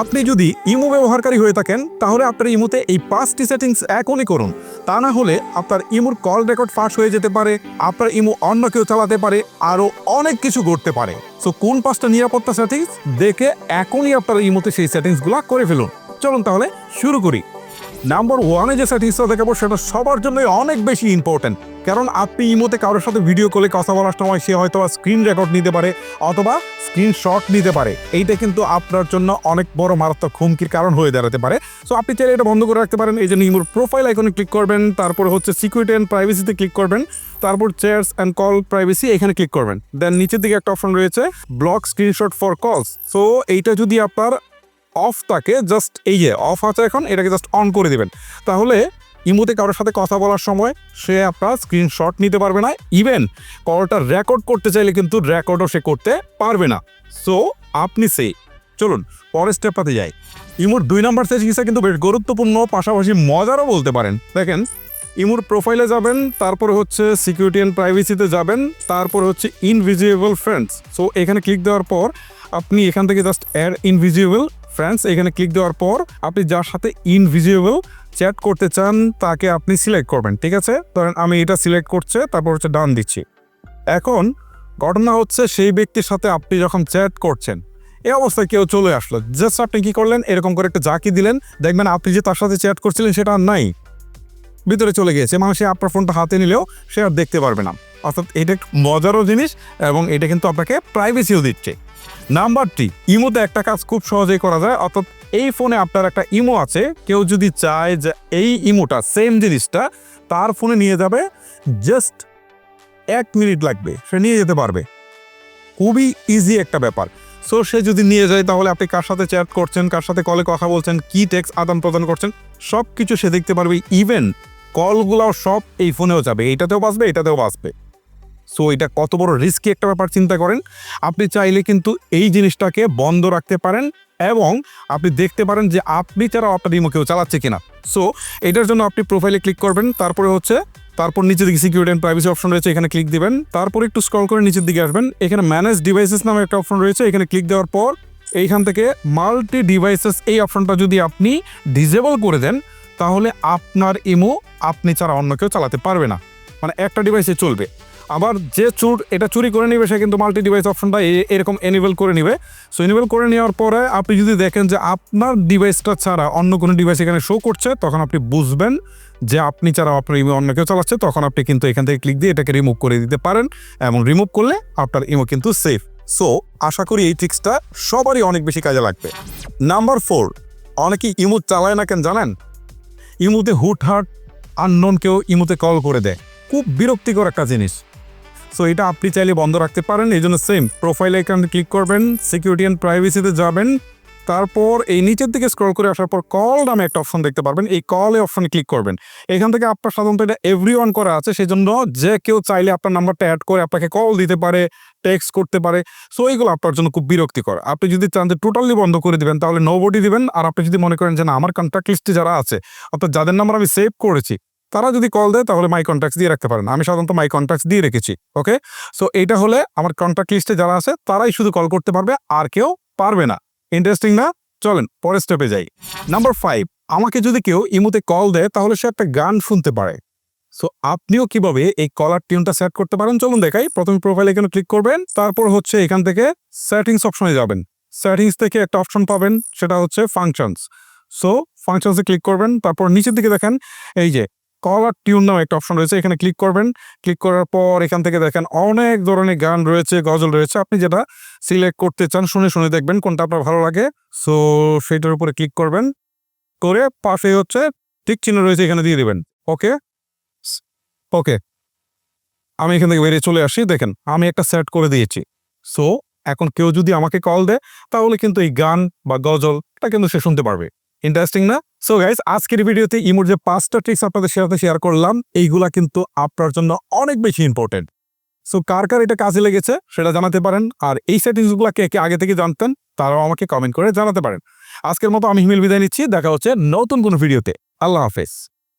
আপনি যদি ইমো ব্যবহারকারী হয়ে থাকেন, তাহলে আপনার ইমোতে এই পাঁচটি সেটিংস এখনই করুন। তা না হলে আপনার ইমোর কল রেকর্ড ফাঁস হয়ে যেতে পারে, আপনার ইমো অন্য কেউ চালাতে পারে, আরও অনেক কিছু ঘটতে পারে। সো, কোন পাঁচটা নিরাপত্তা সেটিংস দেখে এখনই আপনার ইমোতে সেই সেটিংসগুলো করে ফেলুন। চলুন তাহলে শুরু করি। নাম্বার ওয়ানে যে সেটিংসটা দেখাবো, সেটা সবার জন্যই অনেক বেশি ইম্পর্টেন্ট কারণ আপনি ইমোতে কারোর সাথে ভিডিও কলে কথা বলার সময় সে হয়তো স্ক্রিন রেকর্ড নিতে পারে, অথবা স্ক্রিনশট নিতে পারে। এইটা কিন্তু আপনার জন্য অনেক বড় মারাত্মক হুমকির কারণ হয়ে দাঁড়াতে পারে। সো আপনি চাইলে এটা বন্ধ করে রাখতে পারেন। এই জন্য ইমোর প্রোফাইল আইকনে ক্লিক করবেন, তারপর হচ্ছে সিকিউরিটি অ্যান্ড প্রাইভেসিতে ক্লিক করবেন, তারপর চেয়ার্স অ্যান্ড কল প্রাইভেসি এখানে ক্লিক করবেন। দেন নিচের দিকে একটা অপশন রয়েছে block screenshot for calls so এইটা যদি আপনার অফ থাকে জাস্ট এই যে, অফ আছে এখন, এটাকে জাস্ট অন করে দেবেন। তাহলে ইমোতে কারোর সাথে কথা বলার সময় সে আপনার স্ক্রিনশট নিতে পারবে না ইভেন কলটা রেকর্ড করতে চাইলে কিন্তু রেকর্ডও সে করতে পারবে না। সো আপনি সে চলুন, পরের স্টেপটাতে যাই। ইমোর দুই নাম্বার সেটিংসটা কিন্তু বেশ গুরুত্বপূর্ণ, পাশাপাশি মজারও বলতে পারেন। দেখেন, ইমোর প্রোফাইলে যাবেন, তারপরে হচ্ছে সিকিউরিটি অ্যান্ড প্রাইভেসিতে যাবেন, তারপর হচ্ছে ইনভিজিবল ফ্রেন্ডস সো এখানে ক্লিক দেওয়ার পর আপনি এখান থেকে জাস্ট অ্যাড ইনভিজিবল ফ্রেন্ডস এখানে ক্লিক দেওয়ার পর আপনি যার সাথে ইনভিজিবল চ্যাট করতে চান, তাকে আপনি সিলেক্ট করবেন, ঠিক আছে? ধরেন আমি এটা সিলেক্ট করছে, তারপর হচ্ছে ডান দিচ্ছি। এখন ঘটনা হচ্ছে সেই ব্যক্তির সাথে আপনি যখন চ্যাট করছেন এই অবস্থায় কেউ চলে আসলো। জাস্ট আপনি কি করলেন? এরকম করে একটা জাকি দিলেন। দেখবেন আপনি যে তার সাথে চ্যাট করছিলেন, সেটা আর নাই। ভিতরে চলে গিয়েছে। মানে সে আপনার ফোনটা হাতে নিলেও সে আর দেখতে পারবে না। অর্থাৎ এটা মজারও জিনিস এবং এটা কিন্তু আপনাকে প্রাইভেসিও দিচ্ছে। নাম্বার থ্রি ইমোতে একটা কাজ খুব সহজেই করা যায়, অর্থাৎ এই ফোনে আপনার একটা ইমো আছে, কেউ যদি চায় যে এই ইমোটা সেম জিনিসটা, তার ফোনে নিয়ে যাবে জাস্ট এক মিনিট লাগবে, সে নিয়ে যেতে পারবে। খুবই ইজি একটা ব্যাপার। সো সে যদি নিয়ে যায়, তাহলে আপনি কার সাথে চ্যাট করছেন, কার সাথে কলে কথা বলছেন, কি টেক্স আদান প্রদান করছেন সব কিছু সে দেখতে পারবে ইভেন কলগুলোও সব এই ফোনেও যাবে, এইটাতেও বাঁচবে, এটাতেও বাঁচবে। সো এটা কত বড় রিস্কি একটা ব্যাপার, চিন্তা করেন। আপনি চাইলে কিন্তু এই জিনিসটাকে বন্ধ রাখতে পারেন এবং আপনি দেখতে পারেন যে আপনি ছাড়া আপনার ইমো কেউ চালাচ্ছে কিনা। সো এটার জন্য আপনি প্রোফাইলে ক্লিক করবেন, তারপরে হচ্ছে, তারপর নিচের দিকে সিকিউরিটি অ্যান্ড প্রাইভেসি অপশন রয়েছে, এখানে ক্লিক দিবেন। তারপর একটু স্ক্রল করে নিচের দিকে আসবেন। এখানে ম্যানেজ ডিভাইসেস নামে একটা অপশন রয়েছে, এখানে ক্লিক দেওয়ার পর এইখান থেকে মাল্টি ডিভাইসেস এই অপশনটা যদি আপনি ডিজেবল করে দেন, তাহলে আপনার ইমো আপনি ছাড়া অন্য কেউ চালাতে পারবে না। মানে একটা ডিভাইসে চলবে। আবার যে চুর, এটা চুরি করে নিবে, সে কিন্তু মাল্টি ডিভাইস অপশনটা এরকম এনেবল করে নিবে। সো এনেবল করে নেওয়ার পরে আপনি যদি দেখেন যে আপনার ডিভাইসটা ছাড়া অন্য কোনো ডিভাইস এখানে শো করছে, তখন আপনি বুঝবেন যে আপনি ছাড়া আপনার ইমো অন্য কেউ চালাচ্ছে, তখন আপনি কিন্তু এখান থেকে ক্লিক দিয়ে এটাকে রিমুভ করে দিতে পারেন। এবং রিমুভ করলে আপনার ইমো কিন্তু সেফ সো আশা করি এই ট্রিক্সটা সবারই অনেক বেশি কাজে লাগবে। নাম্বার ফোর অনেকে ইমো চালায় না কেন জানেন? ইমোতে হুটহাট আননোন কেউ ইমোতে কল করে দেয়। খুব বিরক্তিকর একটা জিনিস। সো এটা আপনি চাইলে বন্ধ রাখতে পারেন। এই জন্য সেম প্রোফাইল এখানে ক্লিক করবেন সিকিউরিটি অ্যান্ড প্রাইভেসিতে যাবেন। তারপর এই নিচের দিকে স্ক্রল করে আসার পর কল নামে একটা অপশন দেখতে পারবেন। এই কল অপশনে ক্লিক করবেন। এখান থেকে আপনার সাধারণত এটা এভরি ওয়ান করা আছে সেই জন্য যে কেউ চাইলে আপনার নাম্বারটা অ্যাড করে আপনাকে কল দিতে পারে টেক্সট করতে পারে। সো এইগুলো আপনার জন্য খুব বিরক্তিকর। আপনি যদি চান যে টোটালি বন্ধ করে দিবেন, তাহলে নো বডি দিবেন। আর আপনি যদি মনে করেন যে না, আমার কন্ট্যাক্ট লিস্টে যারা আছে, অর্থাৎ যাদের নাম্বার আমি সেভ করেছি তারা যদি কল দেয়, তাহলে মাই কন্ট্যাক্ট দিয়ে রাখতে পারেন। আমি সাধারণত মাই কন্ট্যাক্ট দিয়ে রেখেছি ওকে সো এইটা হলে আমার কন্ট্যাক্ট লিস্টে যারা আছে, তারাই শুধু কল করতে পারবে, আর কেউ পারবে না। ইন্টারেস্টিং না? চলেন, পরের স্টেপে যাই। নাম্বার ফাইভ আমাকে যদি কেউ ইমোতে কল দেয়, তাহলে সে একটা গান শুনতে পারে। সো আপনিও কীভাবে এই কলার টিউনটা সেট করতে পারেন? চলুন দেখাই। প্রথমে প্রোফাইল এখানে ক্লিক করবেন, তারপর হচ্ছে এখান থেকে সেটিংস অপশনে যাবেন। সেটিংস থেকে একটা অপশন পাবেন, সেটা হচ্ছে ফাংশনস সো ফাংশনসে ক্লিক করবেন, তারপর নিচের দিকে দেখেন, এই যে কলার টিউন নামে একটা অপশন রয়েছে, এখানে ক্লিক করবেন। ক্লিক করার পর এখান থেকে দেখেন অনেক ধরনের গান রয়েছে, গজল রয়েছে। আপনি যেটা সিলেক্ট করতে চান, শুনে শুনে দেখবেন কোনটা আপনার ভালো লাগে। সো সেইটার উপরে ক্লিক করবেন। করে পাশে হচ্ছে টিক চিহ্ন রয়েছে, এখানে দিয়ে দেবেন। ওকে ওকে আমি এখান থেকে বেরিয়ে চলে আসি। দেখেন, আমি একটা সেট করে দিয়েছি। সো এখন কেউ যদি আমাকে কল দেয়, তাহলে কিন্তু এই গান বা গজল, এটা কিন্তু সে শুনতে পারবে। ইন্টারেস্টিং না? সো গাইজ আজকের ভিডিওতে ইমোর যে পাঁচটা ট্রিক্স আপনাদের সাথে শেয়ার করলাম, এইগুলা কিন্তু আপনার জন্য অনেক বেশি ইম্পর্টেন্ট সো কার কার এটা কাজে লেগেছে সেটা জানাতে পারেন, আর এই সেটিংসগুলো কে কে আগে থেকে জানতেন, তারাও আমাকে কমেন্ট করে জানাতে পারেন। আজকের মতো আমি হিমেল বিদায় নিচ্ছি, দেখা হচ্ছে নতুন কোনো ভিডিওতে আল্লাহ হাফেজ।